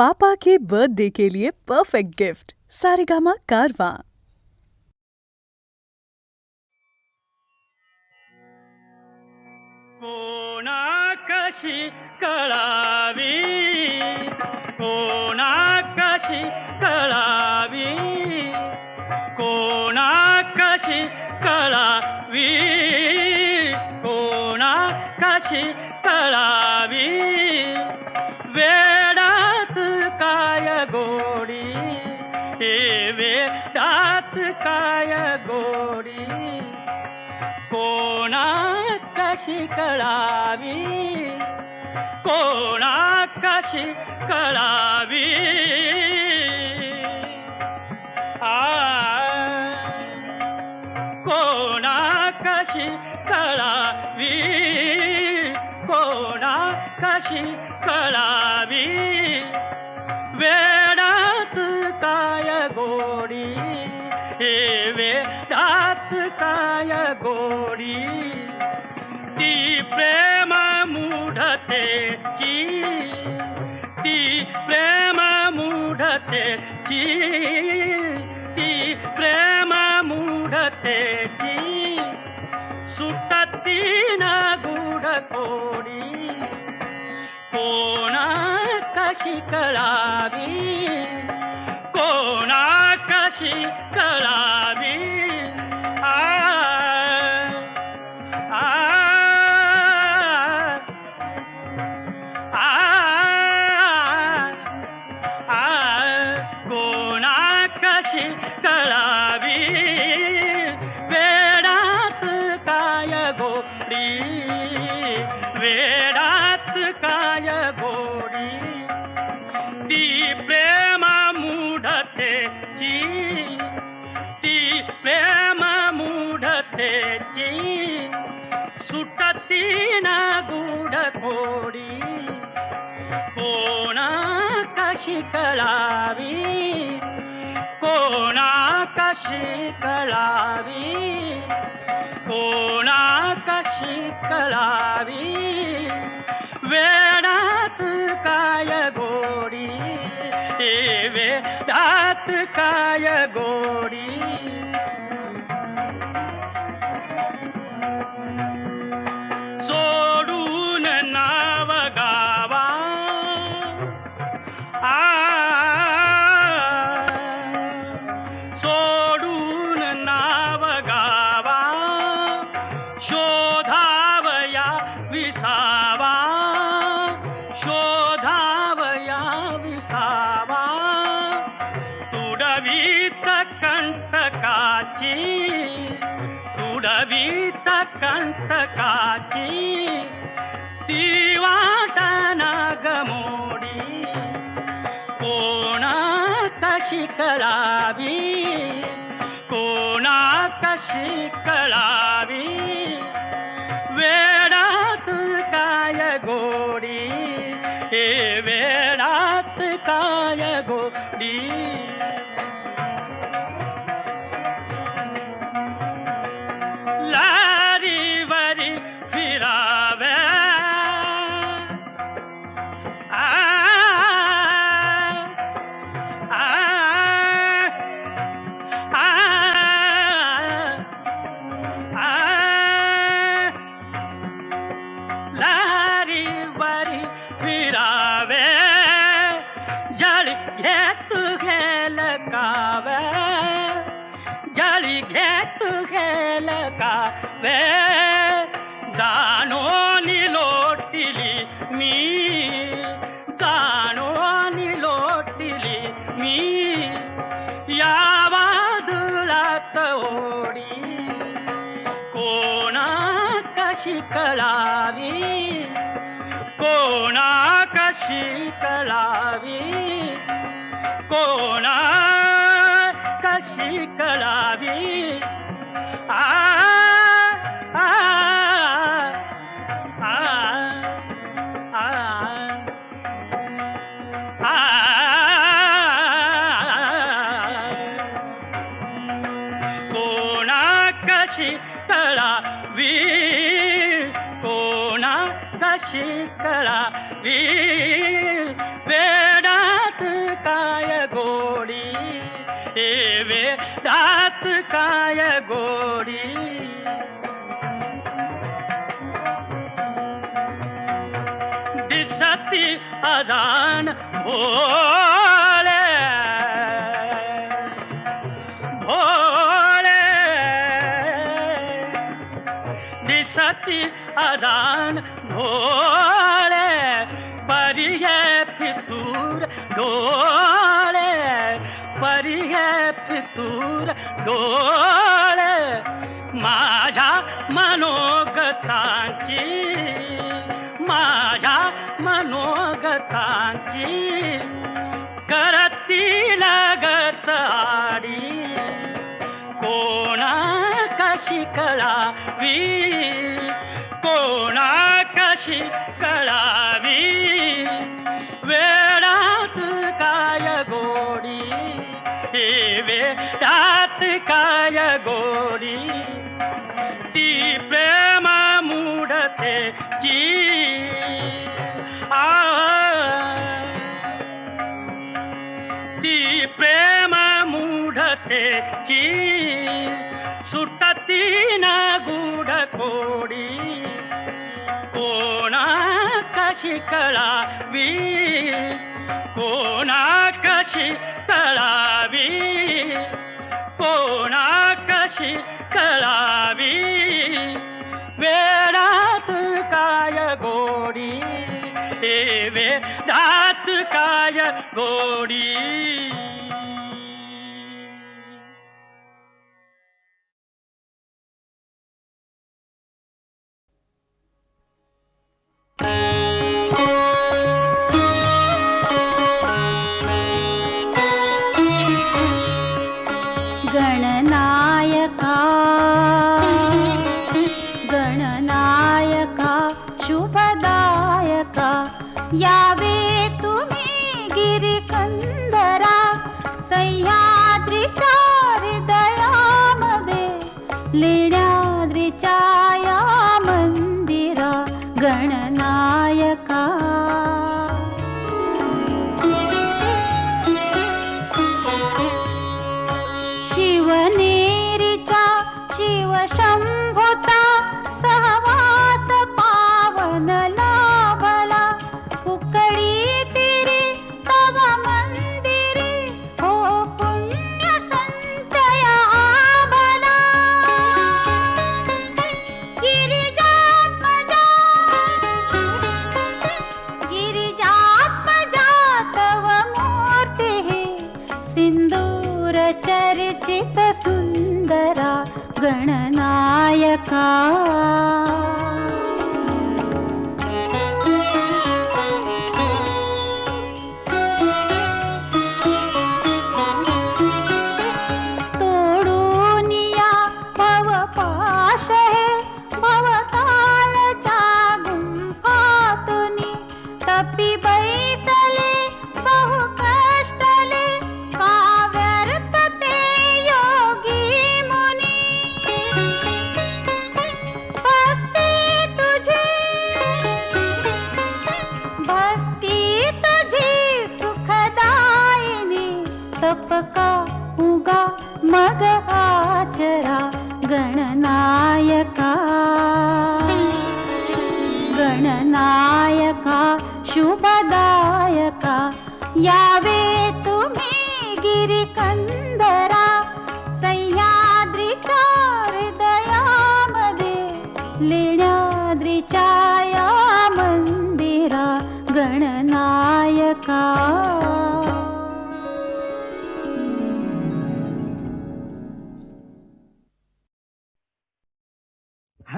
पापा के बर्थडे के लिए परफेक्ट गिफ्ट सारेगामा कारवा कोणाकशी कळावी कोणाकशी कळावी कोणाकशी कळावी कोणाकशी कळावी. काय गोरी कोणा कशी कळावी? कोणा कशी कळावी? ती प्रेम मूढतेची सुटती ना गुढ कोडी कोणा कशी कळावी சுட்டத்தின கூட கோடி கோணா கஷிகளாவி கோணா கஷிகளாவி கோணா கஷிகளாவி வேடாத்து காய கோடி வேடாத்து காய கோடி कंटकाची ती वाटाना गमोडी कोणा कशी कळावी कोणा कशी कळावी शिकलावी कोणा कशी कलावी कोणा कशी कलावी रात काय गोरी। दिशती अदान भोले। भोले। दिशती अदान भोले। परिये डोळे माझ्या मनोगतांची माझ्या मनोगतांची करतील आडी. कोणा कशी कळावी कोणा कशी कळावी वेळ ನೋಡಿ ಈ ಪ್ರೇಮ ಮೂಡತೆ ಜೀ ಆ ಈ ಪ್ರೇಮ ಮೂಢತೆ ಜೀ ಸುಟ್ಟತೀನ ಗೂಡ ಕೋಡಿ ಕೋಣ ಕಶಿಕಳಾವಿ ಕೋಣ ಕಶಿ ತಳಾವಿ ಕೋಣ शशि वेदात काय गोरी हे वेदात काय गोरी या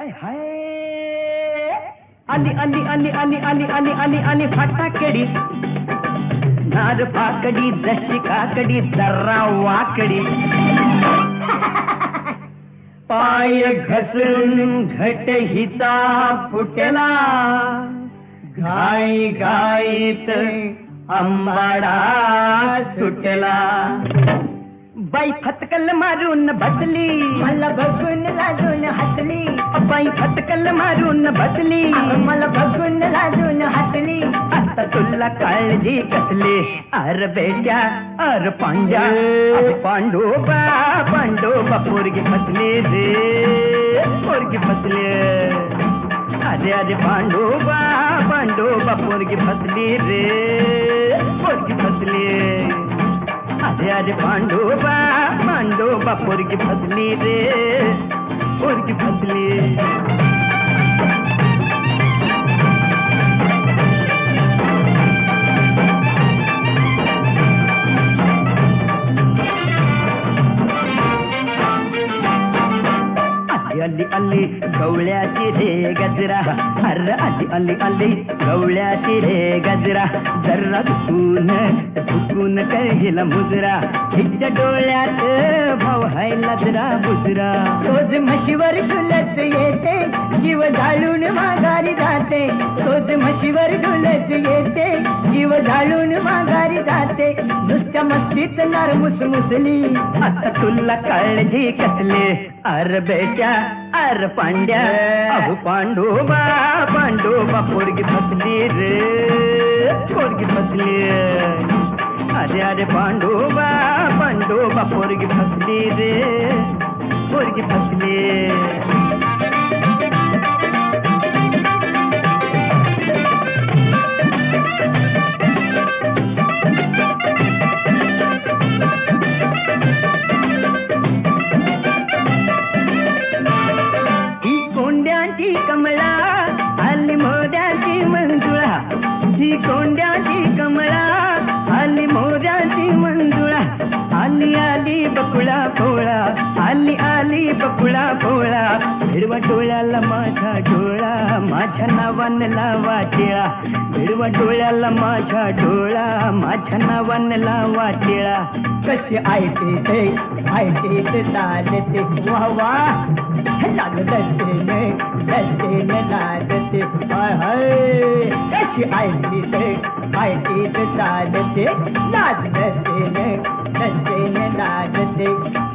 हाय हाय. अली अली अली अली अली अली अली अली फटाकडी. नार फाकडी जशी काकडी जर्रा वाकडी. पाय घसरून घट हिचा फुटला. घाई घाईत अंबाडा सुटला. बाई फटकल मारून बसली मला बघून लाजून हसली। बाई फटकल मारून बसली मला बघून लाजून हसली। आता तुला काळजी कसली? अर बेट्या अर पांड्या। पांडोबा पांडोबा पोरगी फसली रे। पोरगी फसली। अरे अरे पांडोबा पांडोबा पोरगी फसली रे। पोरगी फसली। अरे पांडोबा पांडोबा पोरगी फसली रे की फसली। आली आली गवळ्याची रे गजरा. अर आली आली आली गवळ्याची रे गजरा. जरा चुकून चुकून कळला मुजरा. हिच्या डोळ्यात भाव हाय लाजरा बुजरा. रोज म्हशीवर डुलत येते जीव जाळून माघारी जाते. रोज म्हशीवर डुलत येते जीव जाळून माघारी जाते. नुसत्या मस्तीत नार मुसमुसली. आता तुला काळजी कसले? अर बेटा, अर पांड्या। अब पांडोबा पांडोबा पोरगी फसली रे। पोरगी फसली अरे अरे पांडुबा पांडू पोरगी फसली रे। पोरगी फसली नावानला लावा टिळा. भिडवा डोळ्याला माझ्या डोळा. माझ्या नावानला लावा टिळा. कशी आयते ते आयते ते चालते. वा वा. चालत दसते लाजते हाय हाय। कशी आयती ते आयती ते चालते लाज दसते दसते लाजते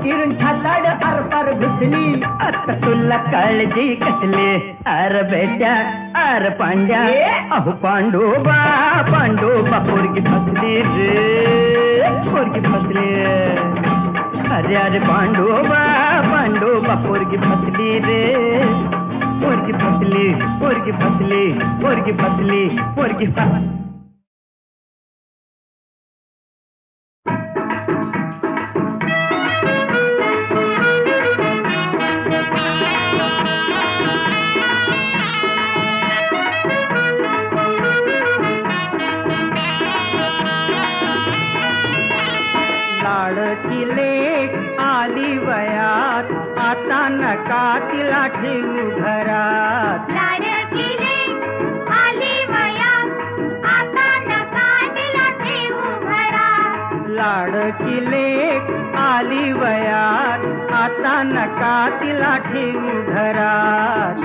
किरून छाताड आरपार घुसली आता तुला काळजी कसली अर बेट्या अर पांड्या। अहो पांडोबा पांडोबा पोरगी फसली रे पोरगी फसली अरे अरे पांडोबा पांडोबा पोरगी फसली रे। पोरगी फसली पोरगी फसली पोरगी फसली पोरगी फसली तिला ठेवू घरात लाडकी लेक आली वयात. आता नका तिला ठेवू घरात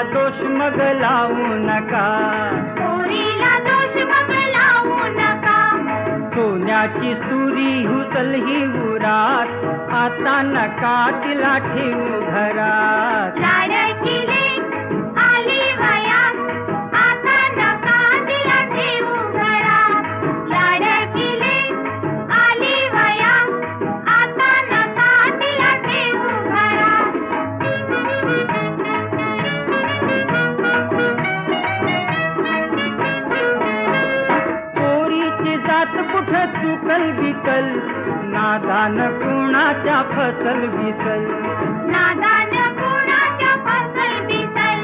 पोरीला दोष मग लावू नका. पोरीला दोष मग लावू नका. सोन्याची सुरी हुसल ही उरात. आता नका तिला ठेवू घरात. चुकल बिकल नादान कुणाच्या फसल बिसल? नादान कुणाच्या फसल बिसल?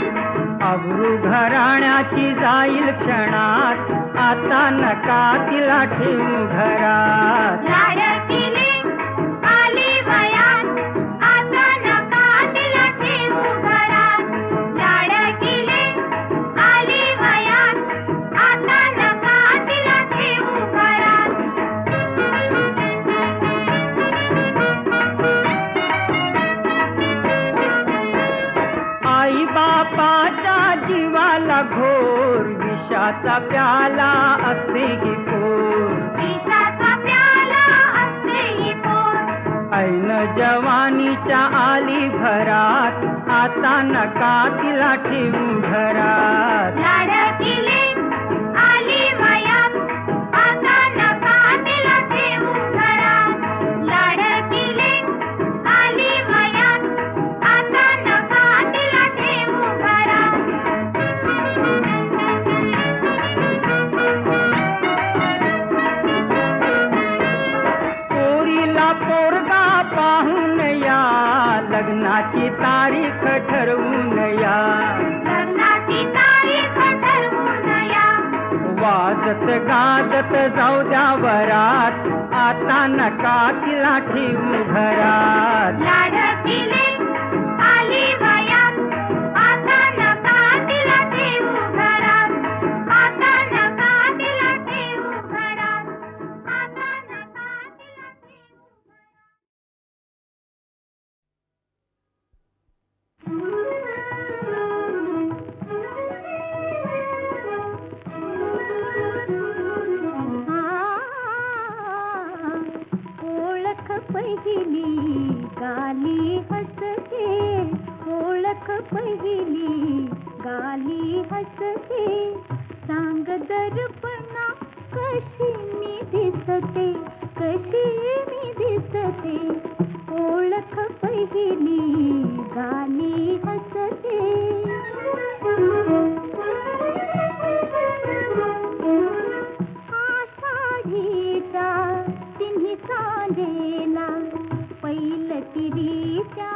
अब्रू घराण्याची जाईल क्षणात आता नका तिला ठेवू घरात. ईशाचा प्याला असते ही पोर ऐन जवानीच्या आली भरात आता नका तिला ठेवू घरात. लागत जाऊ द्या वरात. आता नका तिला ठेवू घरात. ओळख पहिली गाली हसते. सांग दर्पणा कशी मी दिसते कशी मी दिसते. ओळख पहिली गाली हसते. आषाढीचा तिन्ही चांदेला पैल तिरीच्या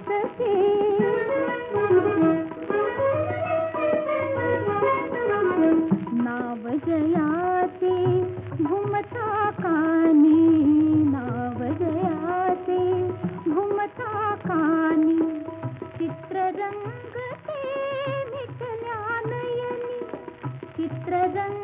ಗಗನ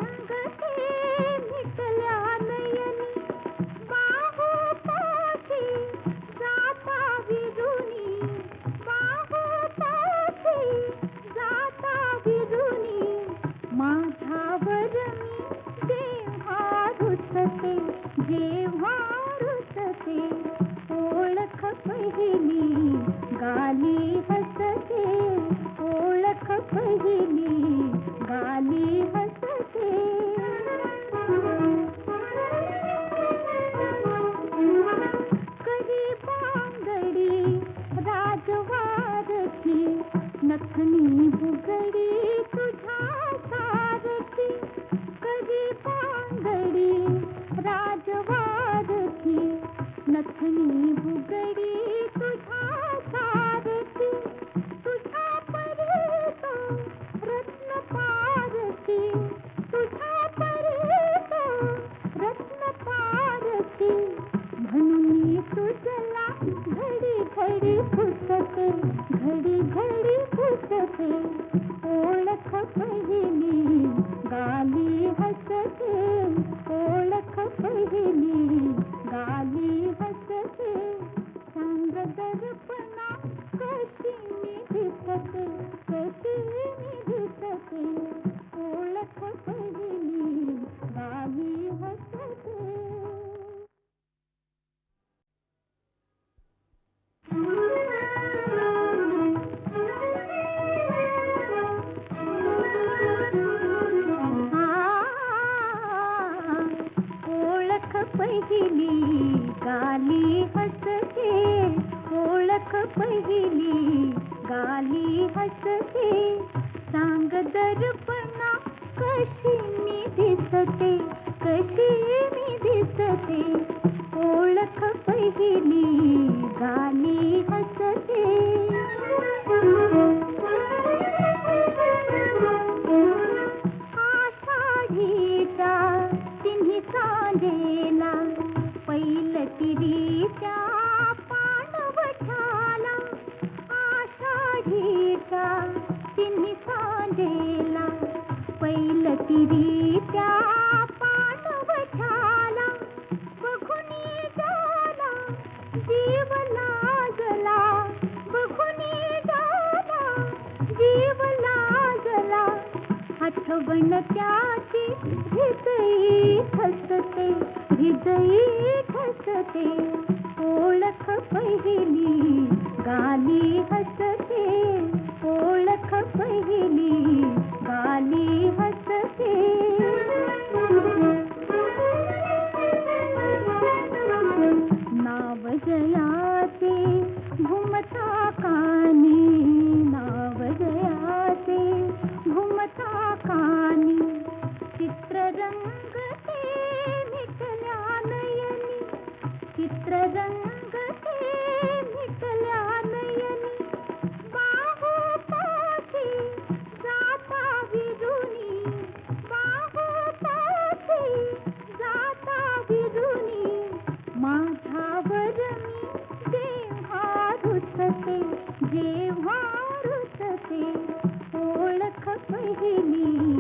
अपना सीख सके ओळख पहिली गाली हसते ओळख पहिली गाली गिली